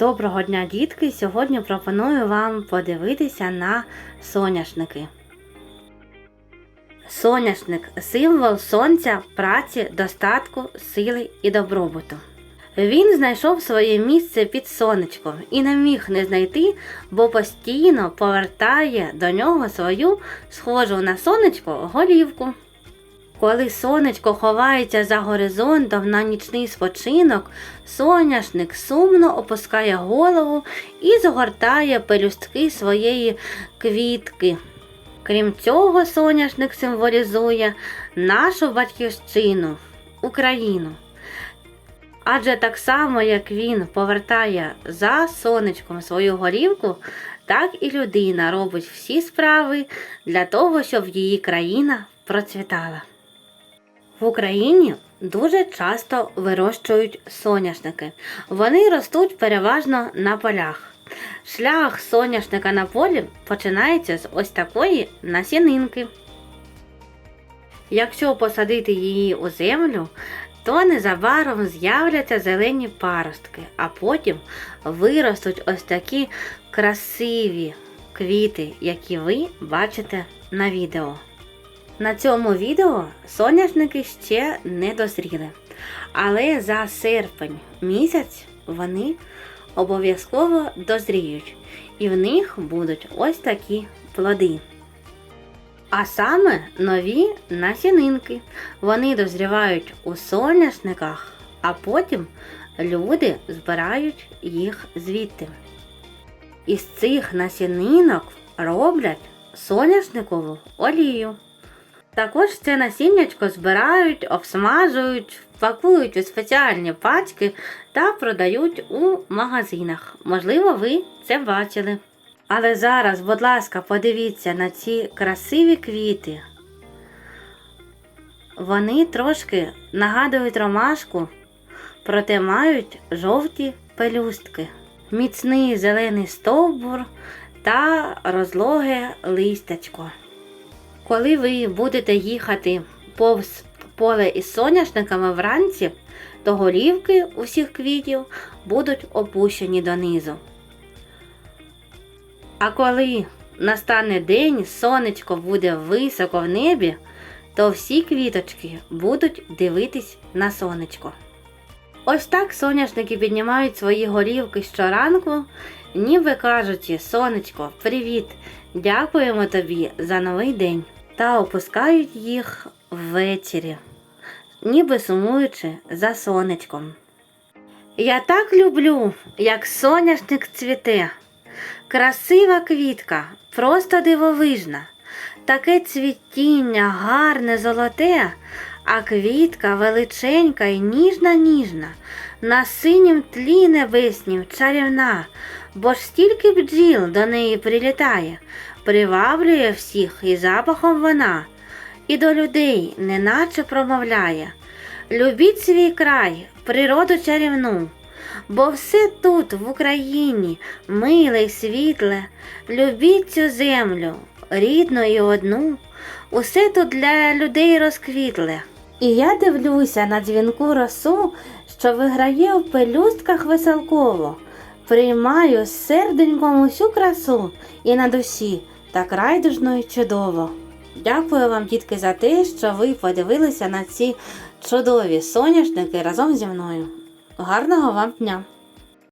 Доброго дня, дітки! Сьогодні пропоную вам подивитися на соняшники. Соняшник символ сонця, праці, достатку, сили і добробуту. Він знайшов своє місце під сонечком і не міг не знайти, бо постійно повертає до нього свою схожу на сонечко голівку. Коли сонечко ховається за горизонтом на нічний спочинок, соняшник сумно опускає голову і згортає пелюстки своєї квітки. Крім цього, соняшник символізує нашу батьківщину, Україну. Адже так само, як він повертає за сонечком свою горівку, так і людина робить всі справи для того, щоб її країна процвітала. В Україні дуже часто вирощують соняшники. Вони ростуть переважно на полях. Шлях соняшника на полі починається з ось такої насінинки. Якщо посадити її у землю, то незабаром з'являться зелені паростки, а потім виростуть ось такі красиві квіти, які ви бачите на відео. На цьому відео соняшники ще не дозріли, але за серпень місяць вони обов'язково дозріють, і в них будуть ось такі плоди. А саме нові насінинки. Вони дозрівають у соняшниках, а потім люди збирають їх звідти. Із цих насінинок роблять соняшникову олію. Також це насіннячко збирають, обсмажують, пакують у спеціальні пачки та продають у магазинах. Можливо, ви це бачили. Але зараз, будь ласка, подивіться на ці красиві квіти. Вони трошки нагадують ромашку, проте мають жовті пелюстки, міцний зелений стовбур та розлоге листячко. Коли ви будете їхати повз поле із соняшниками вранці, то голівки усіх квітів будуть опущені донизу. А коли настане день, сонечко буде високо в небі, то всі квіточки будуть дивитись на сонечко. Ось так соняшники піднімають свої голівки щоранку, ніби кажучи, сонечко, привіт! Дякуємо тобі за новий день та опускають їх ввечері, ніби сумуючи за сонечком. Я так люблю, як соняшник цвіте. Красива квітка, просто дивовижна. Таке цвітіння гарне золоте, а квітка величенька і ніжна ніжна, на синім тлі небеснім чарівна, бо ж стільки бджіл до неї прилітає, приваблює всіх і запахом вона, і до людей неначе промовляє. Любіть свій край, природу чарівну. Бо все тут, в Україні, миле й світле, любіть цю землю, рідну і одну, усе тут для людей розквітле. І я дивлюся на дзвінку росу, що виграє в пелюстках веселково, приймаю серденькому серденьком усю красу і на душі так райдужно і чудово. Дякую вам, дітки, за те, що ви подивилися на ці чудові соняшники разом зі мною. Гарного вам дня!